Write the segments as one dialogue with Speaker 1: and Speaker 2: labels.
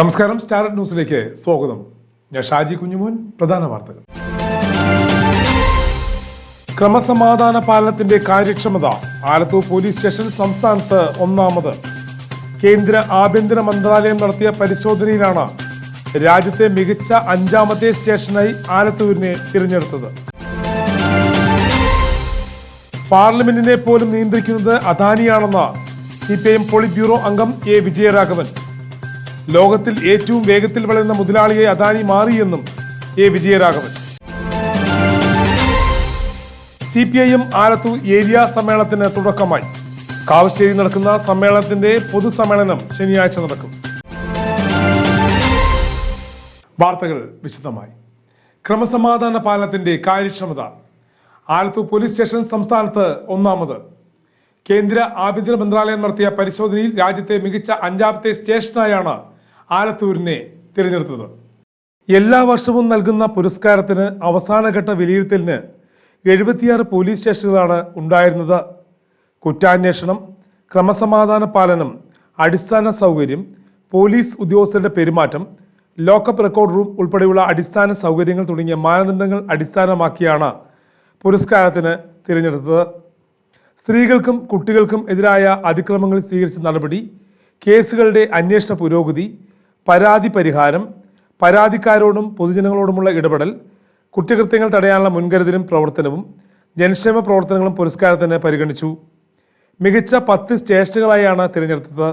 Speaker 1: നമസ്കാരം സ്റ്റാർ ന്യൂസിലേക്ക് സ്വാഗതം. ഞാൻ ഷാജി കുഞ്ഞുമോൻ പ്രധാന വാർത്തകൾ. ക്രമസമാധാന പാലനത്തിന്റെ കാര്യക്ഷമത ആലത്തൂർ പോലീസ് സ്റ്റേഷൻ സംസ്ഥാനത്ത് ഒന്നാമത്. കേന്ദ്ര ആഭ്യന്തര മന്ത്രാലയം നടത്തിയ പരിശോധനയിലാണ് രാജ്യത്തെ മികച്ച അഞ്ചാമത്തെ സ്റ്റേഷനായി ആലത്തൂരിനെ തിരഞ്ഞെടുത്തത്. പാർലമെന്റിനെ പോലും നിയന്ത്രിക്കുന്നത് അദാനിയാണെന്ന് C P I M polit bureau അംഗം എ വിജയരാഘവൻ. ലോകത്തിൽ ഏറ്റവും വേഗത്തിൽ വളരുന്ന മുതലാളിയെ അദാനി മാറിയെന്നും A Vijayaraghavan. C P I M Alathur area സമ്മേളനത്തിന് തുടക്കമായി. കാവശ്ശേരി നടക്കുന്ന സമ്മേളനത്തിന്റെ പൊതുസമ്മേളനം ശനിയാഴ്ച നടക്കും. വാർത്തകൾ വിശദമായി. ക്രമസമാധാന പാലനത്തിന്റെ കാര്യക്ഷമത. ആലത്തൂർ പോലീസ് സ്റ്റേഷൻ സംസ്ഥാനത്ത് ഒന്നാമത്. കേന്ദ്ര ആഭ്യന്തര മന്ത്രാലയം നടത്തിയ പരിശോധനയിൽ രാജ്യത്തെ മികച്ച അഞ്ചാമത്തെ സ്റ്റേഷനായാണ് ആലത്തൂരിനെ തിരഞ്ഞെടുത്തത്. എല്ലാ വർഷവും നൽകുന്ന പുരസ്കാരത്തിന് അവസാനഘട്ട വിലയിരുത്തലിന് എഴുപത്തിയാറ് പോലീസ് സ്റ്റേഷനുകളാണ് ഉണ്ടായിരുന്നത്. കുറ്റാന്വേഷണം ക്രമസമാധാന പാലനം അടിസ്ഥാന സൗകര്യം പോലീസ് ഉദ്യോഗസ്ഥരുടെ പെരുമാറ്റം ലോക്കപ്പ് റെക്കോർഡ് റൂം ഉൾപ്പെടെയുള്ള അടിസ്ഥാന സൗകര്യങ്ങൾ തുടങ്ങിയ മാനദണ്ഡങ്ങൾ അടിസ്ഥാനമാക്കിയാണ് പുരസ്കാരത്തിന് തിരഞ്ഞെടുത്തത്. സ്ത്രീകൾക്കും കുട്ടികൾക്കും എതിരായ അതിക്രമങ്ങൾ സ്വീകരിച്ച നടപടി കേസുകളുടെ അന്വേഷണ പുരോഗതി പരാതി പരിഹാരം പരാതിക്കാരോടും പൊതുജനങ്ങളോടുമുള്ള ഇടപെടൽ കുറ്റകൃത്യങ്ങൾ തടയാനുള്ള മുൻകരുതലും പ്രവർത്തനവും ജനക്ഷേമ പ്രവർത്തനങ്ങളും പുരസ്കാരത്തിന് പരിഗണിച്ചു. മികച്ച പത്ത് സ്റ്റേഷനുകളായാണ് തിരഞ്ഞെടുത്തത്.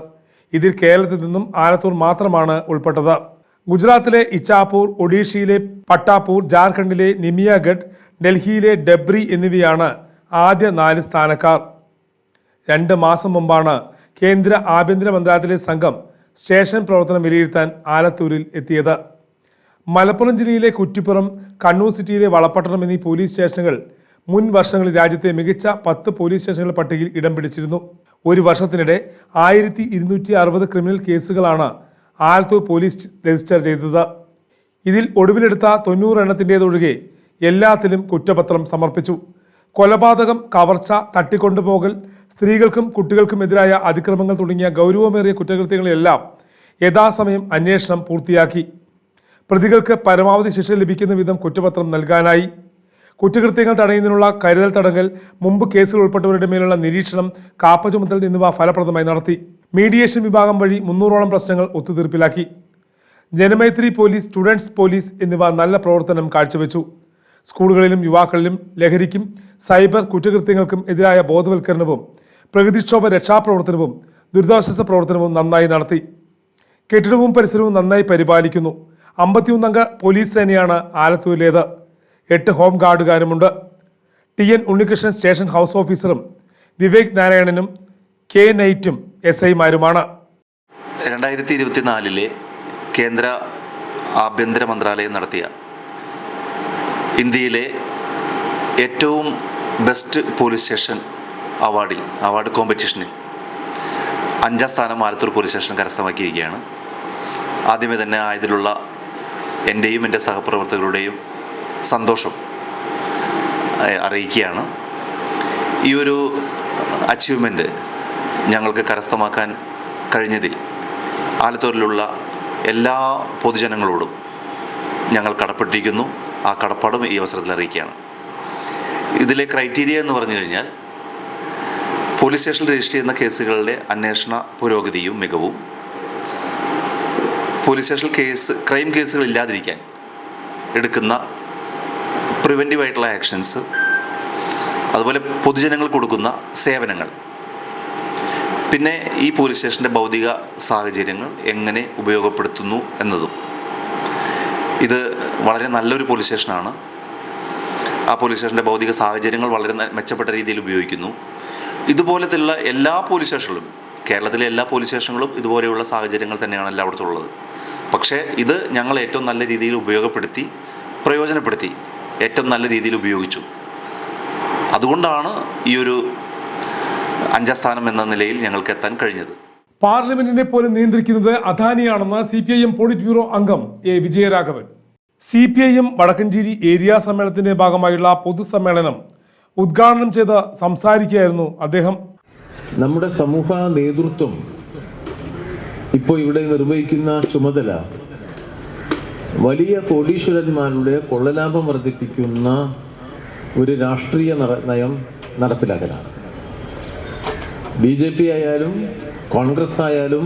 Speaker 1: ഇതിൽ കേരളത്തിൽ നിന്നും ആലത്തൂർ മാത്രമാണ് ഉൾപ്പെട്ടത്. ഗുജറാത്തിലെ ഇച്ചാപൂർ ഒഡീഷയിലെ പട്ടാപൂർ ജാർഖണ്ഡിലെ നിമിയാഗഡ് ഡൽഹിയിലെ ഡെബ്രി എന്നിവയാണ് ആദ്യ നാല് സ്ഥാനക്കാർ. രണ്ട് മാസം മുമ്പാണ് കേന്ദ്ര ആഭ്യന്തര മന്ത്രാലയത്തിലെ സംഘം സ്റ്റേഷൻ പ്രവർത്തനം വിലയിരുത്താൻ ആലത്തൂരിൽ എത്തിയത്. മലപ്പുറം ജില്ലയിലെ കുറ്റിപ്പുറം കണ്ണൂർ സിറ്റിയിലെ വളപ്പട്ടണം എന്നീ പോലീസ് സ്റ്റേഷനുകൾ മുൻ വർഷങ്ങളിൽ രാജ്യത്തെ മികച്ച പത്ത് പോലീസ് സ്റ്റേഷനുകൾ പട്ടികയിൽ ഇടം പിടിച്ചിരുന്നു. ഒരു വർഷത്തിനിടെ ആയിരത്തി ഇരുന്നൂറ്റി അറുപത് ക്രിമിനൽ കേസുകളാണ് ആലത്തൂർ പോലീസ് രജിസ്റ്റർ ചെയ്തത്. ഇതിൽ ഒടുവിലെടുത്ത തൊണ്ണൂറ് എണ്ണത്തിന്റേതൊഴികെ എല്ലാത്തിലും കുറ്റപത്രം സമർപ്പിച്ചു. കൊലപാതകം കവർച്ച തട്ടിക്കൊണ്ടുപോകൽ സ്ത്രീകൾക്കും കുട്ടികൾക്കും എതിരായ അതിക്രമങ്ങൾ തുടങ്ങിയ ഗൗരവമേറിയ കുറ്റകൃത്യങ്ങളെല്ലാം യഥാസമയം അന്വേഷണം പൂർത്തിയാക്കി. പ്രതികൾക്ക് പരമാവധി ശിക്ഷ ലഭിക്കുന്ന വിധം കുറ്റപത്രം നൽകാനായി. കുറ്റകൃത്യങ്ങൾ തടയുന്നതിനുള്ള കരുതൽ തടങ്കൽ മുമ്പ് കേസിൽ ഉൾപ്പെട്ടവരുടെ മേലുള്ള നിരീക്ഷണം കാപ്പ ചുമത്തൽ എന്നിവ ഫലപ്രദമായി നടത്തി. മീഡിയേഷൻ വിഭാഗം വഴി മുന്നൂറോളം പ്രശ്നങ്ങൾ ഒത്തുതീർപ്പിലാക്കി. ജനമൈത്രി പോലീസ് സ്റ്റുഡൻസ് പോലീസ് എന്നിവ നല്ല പ്രവർത്തനം കാഴ്ചവെച്ചു. സ്കൂളുകളിലും യുവാക്കളിലും ലഹരിക്കും സൈബർ കുറ്റകൃത്യങ്ങൾക്കും എതിരായ ബോധവൽക്കരണവും പ്രകൃതിക്ഷോഭ രക്ഷാപ്രവർത്തനവും ദുരിതാശ്വാസ പ്രവർത്തനവും നന്നായി നടത്തി. കെട്ടിടവും പരിസരവും നന്നായി പരിപാലിക്കുന്നു. അമ്പത്തിയൊന്നംഗ പോലീസ് സേനയാണ് ആലത്തൂരിലേത്. എട്ട് home ഗാർഡുകാരുമുണ്ട്. T N Unnikrishnan station house ഓഫീസറും വിവേക് നാരായണനും കെ നൈറ്റും എസ് ഐമാരുമാണ്.
Speaker 2: രണ്ടായിരത്തി ഇരുപത്തിനാലിലെ കേന്ദ്ര ആഭ്യന്തര മന്ത്രാലയം നടത്തിയ ഇന്ത്യയിലെ ഏറ്റവും ബെസ്റ്റ് പോലീസ് സ്റ്റേഷൻ അവാർഡിൽ അവാർഡ് കോമ്പറ്റീഷനിൽ അഞ്ചാം സ്ഥാനം ആലത്തൂർ പോലീസ് സ്റ്റേഷൻ കരസ്ഥമാക്കിയിരിക്കുകയാണ്. ആദ്യമേ തന്നെ ആയതിലുള്ള എന്റെയും എന്റെ സഹപ്രവർത്തകരുടെയും സന്തോഷം അറിയിക്കുകയാണ്. ഈ ഒരു അച്ചീവ്മെന്റ് ഞങ്ങൾക്ക് കരസ്ഥമാക്കാൻ കഴിഞ്ഞതിൽ ആലത്തൂരിലുള്ള എല്ലാ പൊതുജനങ്ങളോടും ഞങ്ങൾ കടപ്പെട്ടിരിക്കുന്നു. ആ കടപ്പാടും ഈ അവസരത്തിൽ അറിയിക്കുകയാണ്. ഇതിലെ ക്രൈറ്റീരിയ എന്ന് പറഞ്ഞു കഴിഞ്ഞാൽ പോലീസ് സ്റ്റേഷനിൽ രജിസ്റ്റർ ചെയ്യുന്ന കേസുകളുടെ അന്വേഷണ പുരോഗതിയും മികവും. പോലീസ് സ്റ്റേഷനിൽ കേസ് ക്രൈം കേസുകൾ ഇല്ലാതിരിക്കാൻ എടുക്കുന്ന പ്രിവെന്റീവ് ആയിട്ടുള്ള ആക്ഷൻസ് അതുപോലെ പൊതുജനങ്ങൾ കൊടുക്കുന്ന സേവനങ്ങൾ. പിന്നെ ഈ പോലീസ് സ്റ്റേഷന്റെ ഭൗതിക സാഹചര്യങ്ങൾ എങ്ങനെ ഉപയോഗപ്പെടുത്തുന്നു എന്നതും. ഇത് വളരെ നല്ലൊരു പോലീസ് സ്റ്റേഷനാണ്. ആ പോലീസ് സ്റ്റേഷന്റെ ഭൗതിക സാഹചര്യങ്ങൾ വളരെ മെച്ചപ്പെട്ട രീതിയിൽ ഉപയോഗിക്കുന്നു. ഇതുപോലത്തുള്ള എല്ലാ പോലീസ് സ്റ്റേഷനിലും കേരളത്തിലെ എല്ലാ പോലീസ് സ്റ്റേഷനുകളും ഇതുപോലെയുള്ള സാഹചര്യങ്ങൾ തന്നെയാണ് എല്ലായിടത്തും ഉള്ളത്. പക്ഷേ ഇത് ഞങ്ങൾ ഏറ്റവും നല്ല രീതിയിൽ ഉപയോഗപ്പെടുത്തി പ്രയോജനപ്പെടുത്തി ഏറ്റവും നല്ല രീതിയിൽ ഉപയോഗിച്ചു. അതുകൊണ്ടാണ് ഈ ഒരു അഞ്ചാം സ്ഥാനം എന്ന നിലയിൽ ഞങ്ങൾക്ക് എത്താൻ കഴിഞ്ഞത്.
Speaker 1: പാർലമെന്റിനെ പോലും നിയന്ത്രിക്കുന്നത് അദാനിയാണെന്ന് C P I M polit bureau അംഗം A Vijayaraghavan. C P I M Vadakkencherry area സമ്മേളനത്തിന്റെ ഭാഗമായുള്ള പൊതുസമ്മേളനം ഉദ്ഘാടനം ചെയ്ത് സംസാരിക്കുകയായിരുന്നു അദ്ദേഹം.
Speaker 3: നമ്മുടെ സമൂഹ നേതൃത്വം ഇപ്പോൾ ഇവിടെ നിർവഹിക്കുന്ന ചുമതല വലിയ കോടീശ്വരന്മാരുടെ കൊള്ളലാഭം വർദ്ധിപ്പിക്കുന്ന ഒരു രാഷ്ട്രീയ നയം നടപ്പിലാക്കലാണ്. ബി ആയാലും കോൺഗ്രസ് ആയാലും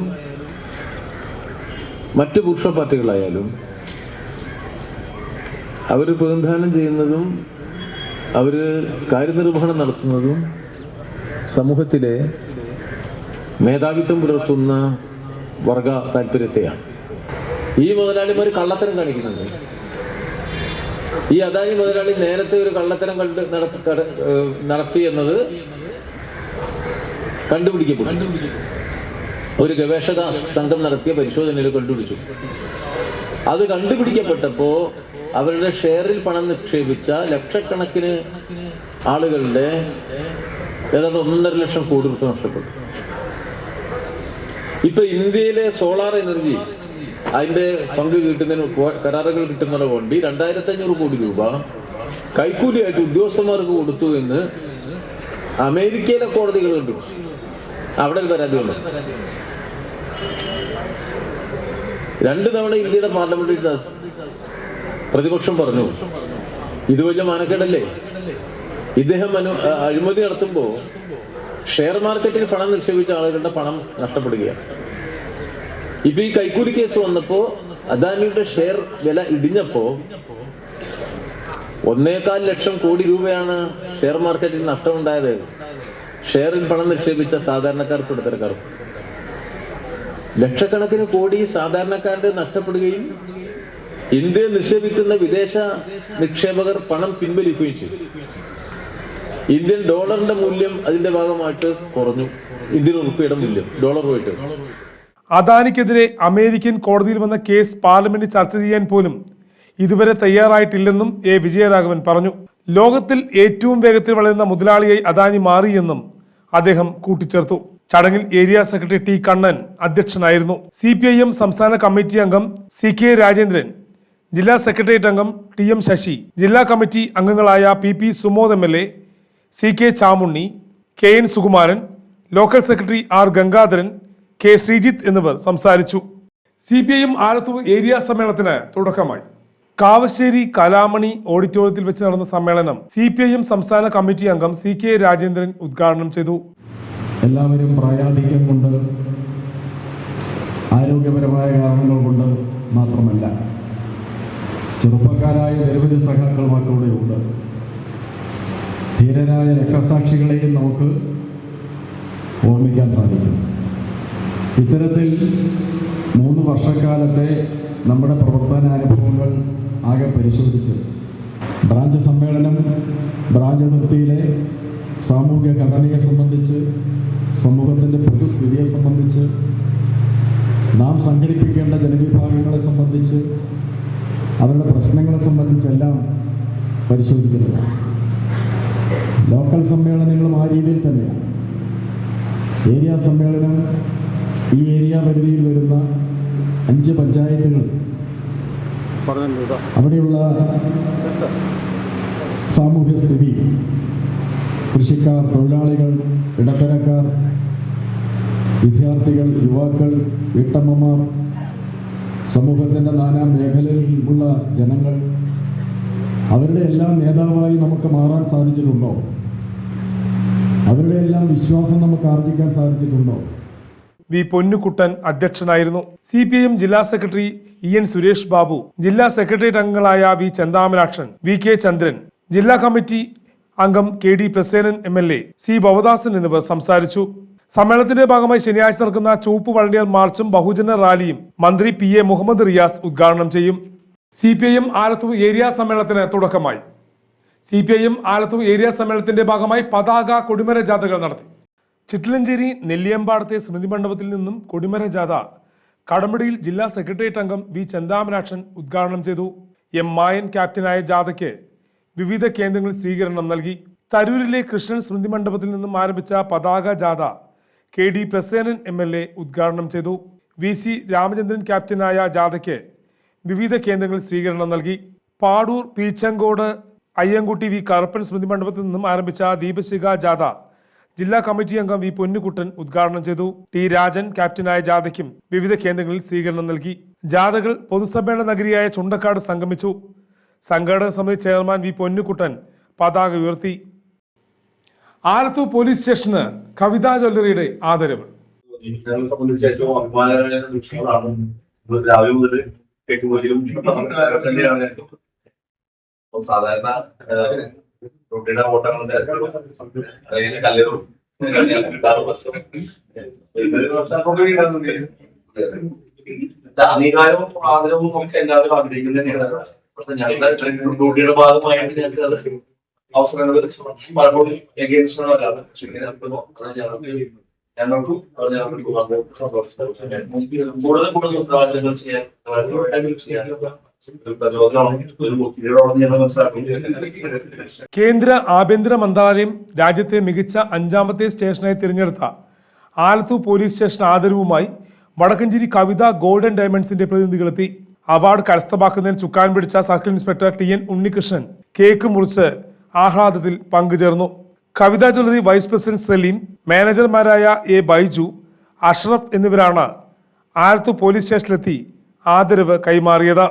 Speaker 3: മറ്റ് പുരുഷ പാർട്ടികളായാലും അവർ പ്രതിനിധാനം ചെയ്യുന്നതും അവർ കാര്യനിർവഹണം നടത്തുന്നതും സമൂഹത്തിലെ മേധാവിത്വം പുലർത്തുന്ന വർഗ താല്പര്യത്തെയാണ്. ഈ മുതലാളിമാർ കള്ളത്തരം കാണിക്കുന്നുണ്ട്. ഈ അദാനി മുതലാളി നേരത്തെ ഒരു കള്ളത്തരം കണ്ട് നടത്തി എന്നത് കണ്ടുപിടിക്കപ്പെട്ടു ഒരു ഗവേഷക സംഘം നടത്തിയ പരിശോധനയിൽ കണ്ടുപിടിച്ചു. അത് കണ്ടുപിടിക്കപ്പെട്ടപ്പോ അവരുടെ ഷെയറിൽ പണം നിക്ഷേപിച്ച ലക്ഷക്കണക്കിന് ആളുകളുടെ ഏതാണ്ട് ഒന്നര ലക്ഷം കോടി രൂപ നഷ്ടപ്പെട്ടു. ഇപ്പൊ ഇന്ത്യയിലെ സോളാർ എനർജി അതിന്റെ പങ്ക് കിട്ടുന്നതിന് കരാറുകൾ കിട്ടുന്നതിന് വേണ്ടി രണ്ടായിരത്തി അഞ്ഞൂറ് കോടി രൂപ കൈക്കൂലിയായിട്ട് ഉദ്യോഗസ്ഥന്മാർക്ക് കൊടുത്തു എന്ന് അമേരിക്കയിലെ കോടതികൾ കണ്ടു. അവിടെ പരാതി വന്നു. രണ്ട് തവണ ഇന്ത്യയുടെ പാർലമെന്റിൽ ചർച്ച- പ്രതിപക്ഷം പറഞ്ഞു ഇത് വലിയ മാനക്കേടല്ലേ? ഇദ്ദേഹം അഴിമതി നടത്തുമ്പോൾ ഷെയർ മാർക്കറ്റിൽ പണം നിക്ഷേപിച്ച ആളുകളുടെ പണം നഷ്ടപ്പെടുകയാണ്. ഇപ്പൊ ഈ കൈക്കൂലി കേസ് വന്നപ്പോ അദാനിയുടെ ഷെയർ വില ഇടിഞ്ഞപ്പോ ഒന്നേകാൽ ലക്ഷം കോടി രൂപയാണ് ഷെയർ മാർക്കറ്റിൽ നഷ്ടമുണ്ടായത്. ഷെയറിൽ പണം നിക്ഷേപിച്ച സാധാരണക്കാർക്ക് ഇടത്തരക്കാർക്കും ലക്ഷക്കണക്കിന് കോടി സാധാരണക്കാരുടെ നഷ്ടപ്പെടുകയും ഇന്ത്യയിൽ നിക്ഷേപിക്കുന്ന വിദേശ നിക്ഷേപകർ പണം പിൻവലിക്കുകയും ചെയ്തു. ഇന്ത്യൻ ഡോളറിന്റെ മൂല്യം അതിന്റെ ഭാഗമായിട്ട് കുറഞ്ഞു. ഇന്ത്യൻ ഉറുപ്പിയുടെ മൂല്യം ഡോളർ പോയിട്ട്.
Speaker 1: അദാനിക്കെതിരെ അമേരിക്കൻ കോടതിയിൽ വന്ന കേസ് പാർലമെന്റ് ചർച്ച ചെയ്യാൻ പോലും ഇതുവരെ തയ്യാറായിട്ടില്ലെന്നും എ. വിജയരാഘവൻ പറഞ്ഞു. ലോകത്തിൽ ഏറ്റവും വേഗത്തിൽ വളരുന്ന മുതലാളിയായി അദാനി മാറിയെന്നും അദ്ദേഹം കൂട്ടിച്ചേർത്തു. ചടങ്ങിൽ ഏരിയ സെക്രട്ടറി ടി. കണ്ണൻ അധ്യക്ഷനായിരുന്നു. സി സംസ്ഥാന കമ്മിറ്റി അംഗം സി കെ രാജേന്ദ്രൻ ജില്ലാ സെക്രട്ടേറിയറ്റ് അംഗം ടി എം ശശി ജില്ലാ കമ്മിറ്റി അംഗങ്ങളായ P P Sumod M L A C K Chamunni K N Sukumaran local secretary R Gangadharan K Sreejith എന്നിവർ സംസാരിച്ചു. C P I M Alathur area സമ്മേളനത്തിന് തുടക്കമായി. കാവശ്ശേരി കലാമണി ഓഡിറ്റോറിയത്തിൽ വെച്ച് നടന്ന സമ്മേളനം സി പി ഐ എം സംസ്ഥാന കമ്മിറ്റി അംഗം സി കെ രാജേന്ദ്രൻ ഉദ്ഘാടനം ചെയ്തു.
Speaker 4: എല്ലാവരും പ്രായാധിക്യം കൊണ്ട് ആരോഗ്യപരമായ കാരണങ്ങൾ കൊണ്ട് മാത്രമല്ല ചെറുപ്പക്കാരായ നിരവധി സഖാക്കൾ ഉണ്ട്. ധീരരായ രക്തസാക്ഷികളെയും നമുക്ക് ഓർമ്മിക്കാൻ സാധിക്കും. ഇത്തരത്തിൽ മൂന്ന് വർഷക്കാലത്തെ നമ്മുടെ പ്രവർത്തനാനുഭവങ്ങൾ ആകെ പരിശോധിച്ച് ബ്രാഞ്ച് സമ്മേളനം ബ്രാഞ്ച് അതിർത്തിയിലെ സാമൂഹ്യ ഘടനയെ സംബന്ധിച്ച് സമൂഹത്തിന്റെ പൊതുസ്ഥിതിയെ സംബന്ധിച്ച് നാം സംഘടിപ്പിക്കേണ്ട ജനവിഭാഗങ്ങളെ സംബന്ധിച്ച് അവരുടെ പ്രശ്നങ്ങളെ സംബന്ധിച്ചെല്ലാം പരിശോധിക്കുന്നത് ലോക്കൽ സമ്മേളനങ്ങളും ആ രീതിയിൽ തന്നെയാണ്. ഏരിയ സമ്മേളനം ഈ ഏരിയ പരിധിയിൽ വരുന്ന അഞ്ച് പഞ്ചായത്തുകൾ. അവിടെയുള്ള സാമൂഹ്യ സ്ഥിതി കൃഷിക്കാർ തൊഴിലാളികൾ ഇടത്തരക്കാർ വിദ്യാർത്ഥികൾ യുവാക്കൾ വീട്ടമ്മമാർ സമൂഹത്തിന്റെ നാനാ മേഖലകളിലുള്ള ജനങ്ങൾ അവരുടെ എല്ലാം നേതാവായി നമുക്ക് മാറാൻ സാധിച്ചിട്ടുണ്ടോ? അവരുടെ എല്ലാം വിശ്വാസം നമുക്ക് ആർജിക്കാൻ സാധിച്ചിട്ടുണ്ടോ?
Speaker 1: വി പൊന്നുകുട്ടൻ അധ്യക്ഷനായിരുന്നു. സി പി എം ജില്ലാ secretary E N Suresh Babu ജില്ലാ സെക്രട്ടേറിയറ്റ് അംഗങ്ങളായ V Chandamalakshan V K Chandran ജില്ലാ കമ്മിറ്റി അംഗം K D Prasenan M L A C. Bhavadasan എന്നിവർ സംസാരിച്ചു. സമ്മേളനത്തിന്റെ ഭാഗമായി ശനിയാഴ്ച നടക്കുന്ന ചുവപ്പ് വളണ്ടിയർ മാർച്ചും ബഹുജന റാലിയും മന്ത്രി പി എ മുഹമ്മദ് റിയാസ് ഉദ്ഘാടനം ചെയ്യും. C P I M Alathur area സമ്മേളനത്തിന് തുടക്കമായി. C P I M Alathur area സമ്മേളനത്തിന്റെ ഭാഗമായി പതാക കൊടിമര ജാഥകൾ നടത്തി. ചിറ്റിലഞ്ചേരി നെല്ലിയമ്പാടത്തെ സ്മൃതി മണ്ഡപത്തിൽ നിന്നും കൊടിമര ജാഥ കടമ്പടിയിൽ ജില്ലാ സെക്രട്ടേറിയറ്റ് അംഗം വി ചന്താമരാക്ഷൻ ഉദ്ഘാടനം ചെയ്തു. എം മായൻ ക്യാപ്റ്റനായ ജാഥയ്ക്ക് വിവിധ കേന്ദ്രങ്ങളിൽ സ്വീകരണം നൽകി. തരൂരിലെ കൃഷ്ണൻ സ്മൃതി മണ്ഡപത്തിൽ നിന്നും ആരംഭിച്ച പതാക ജാഥ K D Prasenan M L A ഉദ്ഘാടനം ചെയ്തു. വി സി രാമചന്ദ്രൻ ക്യാപ്റ്റനായ ജാഥയ്ക്ക് വിവിധ കേന്ദ്രങ്ങളിൽ സ്വീകരണം നൽകി. പാടൂർ പീച്ചങ്കോട് അയ്യൻകുട്ടി വി കറുപ്പൻ സ്മൃതി മണ്ഡപത്തിൽ നിന്നും ആരംഭിച്ച ദീപശിഖ ജാഥ ജില്ലാ കമ്മിറ്റി അംഗം വി പൊന്നുകുട്ടൻ ഉദ്ഘാടനം ചെയ്തു. ടി രാജൻ ക്യാപ്റ്റനായ ജാഥയ്ക്കും വിവിധ കേന്ദ്രങ്ങളിൽ സ്വീകരണം നൽകി. ജാഥകൾ പൊതുസമ്മേളന നഗരിയായ ചുണ്ടക്കാട് സംഗമിച്ചു. സംഘാടക സമിതി ചെയർമാൻ വി പൊന്നുകുട്ടൻ പതാക ഉയർത്തി. ആലത്തൂർ പോലീസ് സ്റ്റേഷന് കവിതാ ജ്വല്ലറിയുടെ ആദരവ്.
Speaker 5: സാധാരണ കുട്ടിയുടെ അംഗീകാരവും ആദരവും നമുക്ക് എല്ലാവരും ആഗ്രഹിക്കുന്നത് പക്ഷെ ഞങ്ങളുടെ ഡ്യൂട്ടിയുടെ ഭാഗമായിട്ട് ഞങ്ങൾക്ക് അത് അവസരങ്ങൾ പലപ്പോഴും എഗേൻസ്റ്റ് വരാറ് പക്ഷെ ഇങ്ങനെ
Speaker 1: കേന്ദ്ര ആഭ്യന്തര മന്ത്രാലയം രാജ്യത്തെ മികച്ച അഞ്ചാമത്തെ സ്റ്റേഷനായി തിരഞ്ഞെടുത്ത ആലത്തൂർ പോലീസ് സ്റ്റേഷൻ ആദരവുമായി വടക്കഞ്ചേരി കവിത ഗോൾഡൻ ഡയമണ്ട്സിന്റെ പ്രതിനിധികളെത്തി. അവാർഡ് കരസ്ഥമാക്കുന്നതിന് ചുക്കാൻ പിടിച്ച circle inspector T N Unnikrishnan cake മുറിച്ച് ആഹ്ലാദത്തിൽ പങ്കുചേർന്നു. Kavitha jewellery vice president Saleem മാനേജർമാരായ A Baiju Ashraf എന്നിവരാണ് ആലത്തു പോലീസ് സ്റ്റേഷനിലെത്തി ആദരവ് കൈമാറിയത്.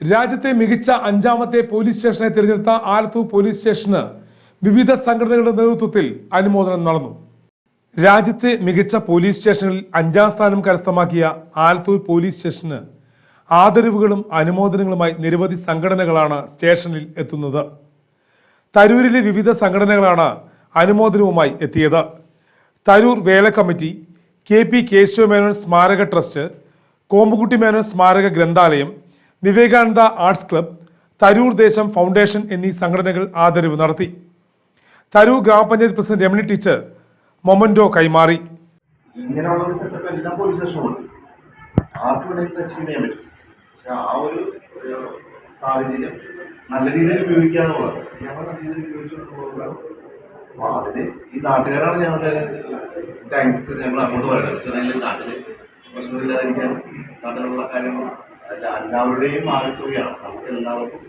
Speaker 1: രാജ്യത്തെ മികച്ച അഞ്ചാമത്തെ പോലീസ് സ്റ്റേഷനായി തിരഞ്ഞെടുത്ത ആലത്തൂർ പോലീസ് സ്റ്റേഷന് വിവിധ സംഘടനകളുടെ നേതൃത്വത്തിൽ അനുമോദനം നടന്നു. രാജ്യത്തെ മികച്ച പോലീസ് സ്റ്റേഷനിൽ അഞ്ചാം സ്ഥാനം കരസ്ഥമാക്കിയ ആലത്തൂർ പോലീസ് സ്റ്റേഷന് ആദരവുകളും അനുമോദനങ്ങളുമായി നിരവധി സംഘടനകളാണ് സ്റ്റേഷനിൽ എത്തുന്നത്. തരൂരിലെ വിവിധ സംഘടനകളാണ് അനുമോദനവുമായി എത്തിയത്. തരൂർ വേല കമ്മിറ്റി കെ പി കേശവമേനോൻ സ്മാരക ട്രസ്റ്റ് കോമ്പുകുട്ടി മേനോൻ സ്മാരക ഗ്രന്ഥാലയം വിവേകാനന്ദ ആർട്സ് ക്ലബ് തരൂർ ദേശം ഫൗണ്ടേഷൻ എന്നീ സംഘടനകൾ ആദരവ് നടത്തി. തരൂർ ഗ്രാമപഞ്ചായത്ത് പ്രസിഡന്റ് രമണി ടീച്ചർ മൊമന്റോ കൈമാറി.
Speaker 5: ഇങ്ങനെയുള്ള സെറ്റപ്പ് എല്ലാ ആ ഒരു സാഹചര്യം നല്ല രീതിയിൽ ഉപയോഗിക്കാന്നുള്ളത് ഞാൻ അതിന് ഈ നാട്ടുകാരാണ് ഞങ്ങളുടെ താങ്ക്സ് ഞങ്ങൾ അങ്ങോട്ട് പറയുന്നത് വെച്ചാൽ നാട്ടിൽ പ്രശ്നമില്ലാതിരിക്കാൻ നാട്ടിലുള്ള കാര്യങ്ങൾ എല്ലാവരുടെയും ആകത്തുകയാണ്. നമുക്ക് എല്ലാവർക്കും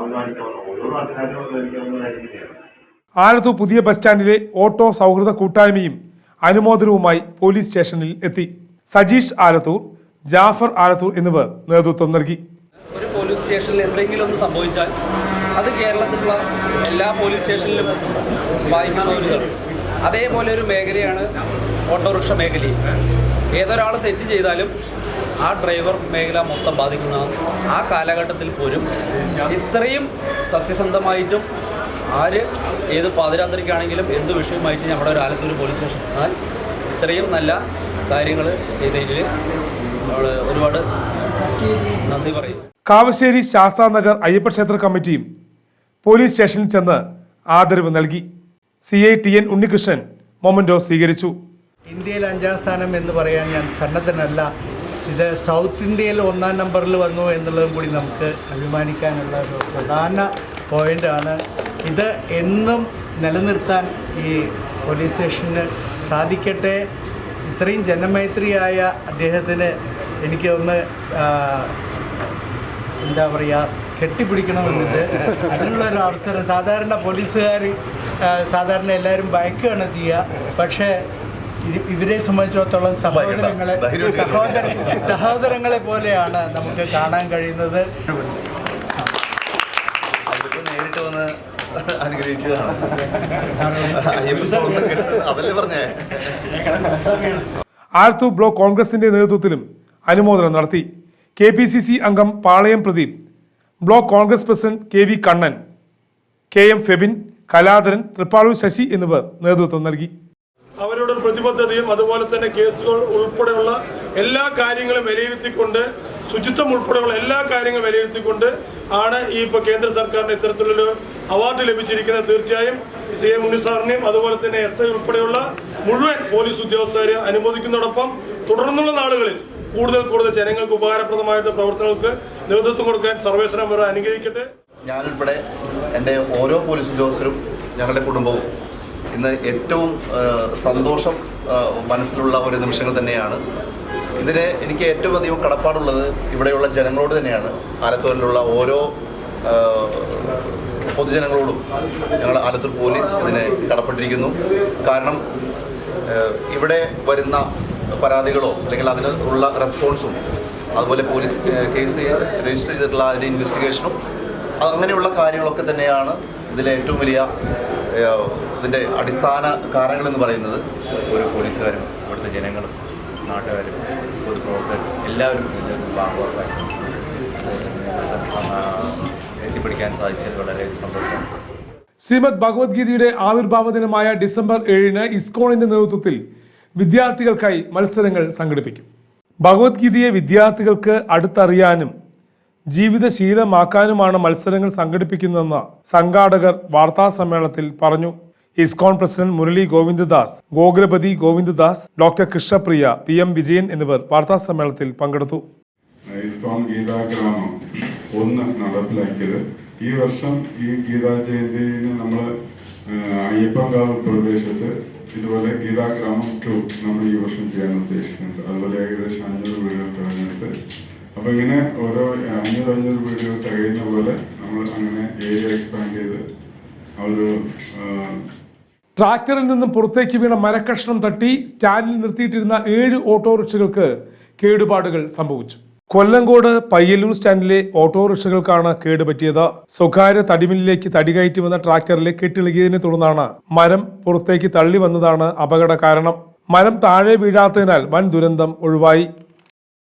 Speaker 5: അഭിമാനിക്കാവുന്ന ഓരോ നാട്ടുകാരും അഭിമാനിക്കാവുന്ന കാര്യം
Speaker 1: ആലത്തൂർ പുതിയ ബസ് സ്റ്റാൻഡിലെ ഓട്ടോ സൗഹൃദ കൂട്ടായ്മയും അനുമോദനവുമായി പോലീസ് സ്റ്റേഷനിൽ എത്തി. സജീഷ് ആലത്തൂർ ജാഫർ ആലത്തൂർ എന്നിവർ നേതൃത്വം നൽകി.
Speaker 6: പോലീസ് സ്റ്റേഷനിൽ എന്തെങ്കിലും ഒന്ന് സംഭവിച്ചാൽ അത് കേരളത്തിലുള്ള എല്ലാ പോലീസ് സ്റ്റേഷനിലും വായിക്കുന്ന ഒരു ഇതാണ് അതേപോലെ ഒരു മേഖലയാണ് ഓട്ടോറിക്ഷ മേഖലയും ഏതൊരാൾ തെറ്റ് ചെയ്താലും ആ ഡ്രൈവർ മേഖല മൊത്തം ബാധിക്കുന്ന ആ കാലഘട്ടത്തിൽ പോലും ഇത്രയും സത്യസന്ധമായിട്ടും ആര് ഏത് പാതിരാത്രിക്കാണെങ്കിലും എന്ത് വിഷയമായിട്ട് നമ്മുടെ ഒരു ആലത്തൂർ പോലീസ് സ്റ്റേഷൻ എന്നാൽ ഇത്രയും നല്ല കാര്യങ്ങൾ ചെയ്തതിൽ നമ്മൾ ഒരുപാട് നന്ദി
Speaker 1: കാവശ്ശേരി ശാസ്താനഗർ അയ്യപ്പക്ഷേത്ര കമ്മിറ്റിയും പോലീസ് സ്റ്റേഷനിൽ ചെന്ന് ആദരവ് നൽകി. C I T N Unnikrishnan memento സ്വീകരിച്ചു.
Speaker 7: ഇന്ത്യയിൽ അഞ്ചാം സ്ഥാനം എന്ന് പറയാൻ ഞാൻ സന്നദ്ധനല്ല. ഇത് സൗത്ത് ഇന്ത്യയിൽ ഒന്നാം നമ്പറിൽ വന്നു എന്നുള്ളതും കൂടി നമുക്ക് അഭിമാനിക്കാനുള്ള ഒരു പ്രധാന പോയിന്റാണ് ഇത് എന്നും നിലനിർത്താൻ ഈ പോലീസ് സ്റ്റേഷന് സാധിക്കട്ടെ. ഇത്രയും ജനമൈത്രിയായ അദ്ദേഹത്തിന് എനിക്ക് ഒന്ന് എന്താ പറയുക കെട്ടിപ്പിടിക്കണമെന്നുണ്ട് അതിനുള്ള ഒരു അവസരം. സാധാരണ പോലീസുകാർ സാധാരണ എല്ലാവരും ഭയക്കുകയാണ് ചെയ്യുക പക്ഷേ ഇവരെ സംബന്ധിച്ചിടത്തോളം സഹോദരങ്ങളെ സഹോദര സഹോദരങ്ങളെ പോലെയാണ് നമുക്ക് കാണാൻ കഴിയുന്നത്.
Speaker 5: അതിപ്പോ നേരിട്ട് വന്ന് അനുഗ്രഹിച്ചതാണ്. ആർത്തു അതല്ലേ പറഞ്ഞേ?
Speaker 1: ആലത്തൂർ ബ്ലോക്ക് കോൺഗ്രസിന്റെ നേതൃത്വത്തിലും അനുമോദനം നടത്തി. കെ പി സി സി അംഗം Palayam Pradeep block Congress president K V Kannan K M Febin Kaladharan Trippalur Sasi എന്നിവർ നേതൃത്വം നൽകി.
Speaker 8: അവരുടെ പ്രതിബദ്ധതയും അതുപോലെ തന്നെ കേസുകൾ ഉൾപ്പെടെയുള്ള എല്ലാ കാര്യങ്ങളും വിലയിരുത്തിക്കൊണ്ട് ശുചിത്വം ഉൾപ്പെടെയുള്ള എല്ലാ കാര്യങ്ങളും വിലയിരുത്തിക്കൊണ്ട് ആണ് ഈ ഇപ്പോൾ കേന്ദ്ര സർക്കാരിന് ഇത്തരത്തിലൊരു അവാർഡ് ലഭിച്ചിരിക്കുന്നത്. തീർച്ചയായും സി എം മുനിസാറിനെയും സാറിനെയും അതുപോലെ തന്നെ എസ് ഐ ഉൾപ്പെടെയുള്ള മുഴുവൻ പോലീസ് ഉദ്യോഗസ്ഥരെ അനുമോദിക്കുന്നതോടൊപ്പം തുടർന്നുള്ള നാളുകളിൽ കൂടുതൽ കൂടുതൽ ജനങ്ങൾക്ക് ഉപകാരപ്രദമായിട്ടുള്ള പ്രവർത്തനങ്ങൾക്ക് നേതൃത്വം കൊടുക്കാൻ സർവേശ്വരം വരെ അനുഗ്രഹിക്കട്ടെ.
Speaker 5: ഞാനുൾപ്പെടെ എന്റെ ഓരോ പോലീസ് ഉദ്യോഗസ്ഥരും ഞങ്ങളുടെ കുടുംബവും ഇന്ന് ഏറ്റവും സന്തോഷം മനസ്സിലുള്ള ഒരു നിമിഷങ്ങൾ തന്നെയാണ്. ഇതിന് എനിക്ക് ഏറ്റവും അധികം കടപ്പാടുള്ളത് ഇവിടെയുള്ള ജനങ്ങളോട് തന്നെയാണ്. ആലത്തൂരിലുള്ള ഓരോ
Speaker 2: പൊതുജനങ്ങളോടും ഞങ്ങൾ ആലത്തൂർ പോലീസ് ഇതിന് കടപ്പെട്ടിരിക്കുന്നു. കാരണം ഇവിടെ വരുന്ന പരാതികളോ അല്ലെങ്കിൽ അതിന് ഉള്ള റെസ്പോൺസും അതുപോലെ പോലീസ് കേസ് രജിസ്റ്റർ ചെയ്തിട്ടുള്ള അതിന്റെ ഇൻവെസ്റ്റിഗേഷനും അങ്ങനെയുള്ള കാര്യങ്ങളൊക്കെ തന്നെയാണ് ഇതിലെ ഏറ്റവും വലിയ ഇതിന്റെ അടിസ്ഥാന കാരണങ്ങളെന്ന് പറയുന്നത്.
Speaker 9: ഓരോ പോലീസുകാരും ഇവിടുത്തെ ജനങ്ങളും നാട്ടുകാരും പൊതുപ്രവർത്തകരും എല്ലാവരും എത്തിപ്പിടിക്കാൻ സാധിച്ചതിൽ വളരെ സന്തോഷമാണ്
Speaker 1: ശ്രീമദ് ഭഗവത്ഗീതയുടെ ആവിർഭാവ ദിനമായ ഡിസംബർ ഏഴിന് ഇസ്കോണിന്റെ നേതൃത്വത്തിൽ വിദ്യാർത്ഥികൾക്കായി മത്സരങ്ങൾ സംഘടിപ്പിക്കും. ഭഗവത്ഗീതയെ വിദ്യാർത്ഥികൾക്ക് അടുത്തറിയാനും ജീവിതശീലമാക്കാനുമാണ് മത്സരങ്ങൾ സംഘടിപ്പിക്കുന്നതെന്ന് സംഘാടകർ വാർത്താ സമ്മേളനത്തിൽ പറഞ്ഞു. ISKCON president Murali Govindadas Gokulapati Govindadas doctor Krishnapriya P M Vijayan എന്നിവർ വാർത്താ സമ്മേളനത്തിൽ പങ്കെടുത്തു.
Speaker 10: ഇസ്കോൺ ഗീതാഗ്രാമം ഒന്ന് നടപ്പിലാക്കിയത്. ഈ വർഷം ഈ ഗീതാ ജയന്തിന് നമ്മൾ അയ്യപ്പങ്കാവ് പ്രദേശത്ത് ഇതുപോലെ ഗീതാ ഗ്രാമം ടു നമ്മൾ ഈ വർഷം ചെയ്യാൻ ഉദ്ദേശിക്കുന്നുണ്ട് അതുപോലെ ഏകദേശം അഞ്ഞൂറ് വീടുകൾ തിരഞ്ഞെടുത്ത്. അപ്പൊ ഇങ്ങനെ ഓരോ അഞ്ഞൂറ് അഞ്ഞൂറ് വീടുകൾ തികയുന്ന പോലെ നമ്മൾ അങ്ങനെ ഏരിയ എക്സ്പാൻഡ് ചെയ്ത് ഒരു
Speaker 1: ട്രാക്ടറിൽ നിന്നും പുറത്തേക്ക് വീണ മരക്കഷ്ണം തട്ടി സ്റ്റാൻഡിൽ നിർത്തിയിട്ടിരുന്ന ഏഴ് ഓട്ടോറിക്ഷകൾക്ക് കേടുപാടുകൾ സംഭവിച്ചു. കൊല്ലങ്കോട് പയ്യല്ലൂർ സ്റ്റാൻഡിലെ ഓട്ടോറിക്ഷകൾക്കാണ് കേടുപറ്റിയത്. സ്വകാര്യ തടിമില്ലിലേക്ക് തടി കയറ്റി വന്ന ട്രാക്ടറിലെ കെട്ടിളകിയതിനെ തുടർന്നാണ് മരം പുറത്തേക്ക് തള്ളി വന്നതാണ് അപകട കാരണം മരം താഴെ വീഴാത്തതിനാൽ വൻ ദുരന്തം ഒഴിവായി.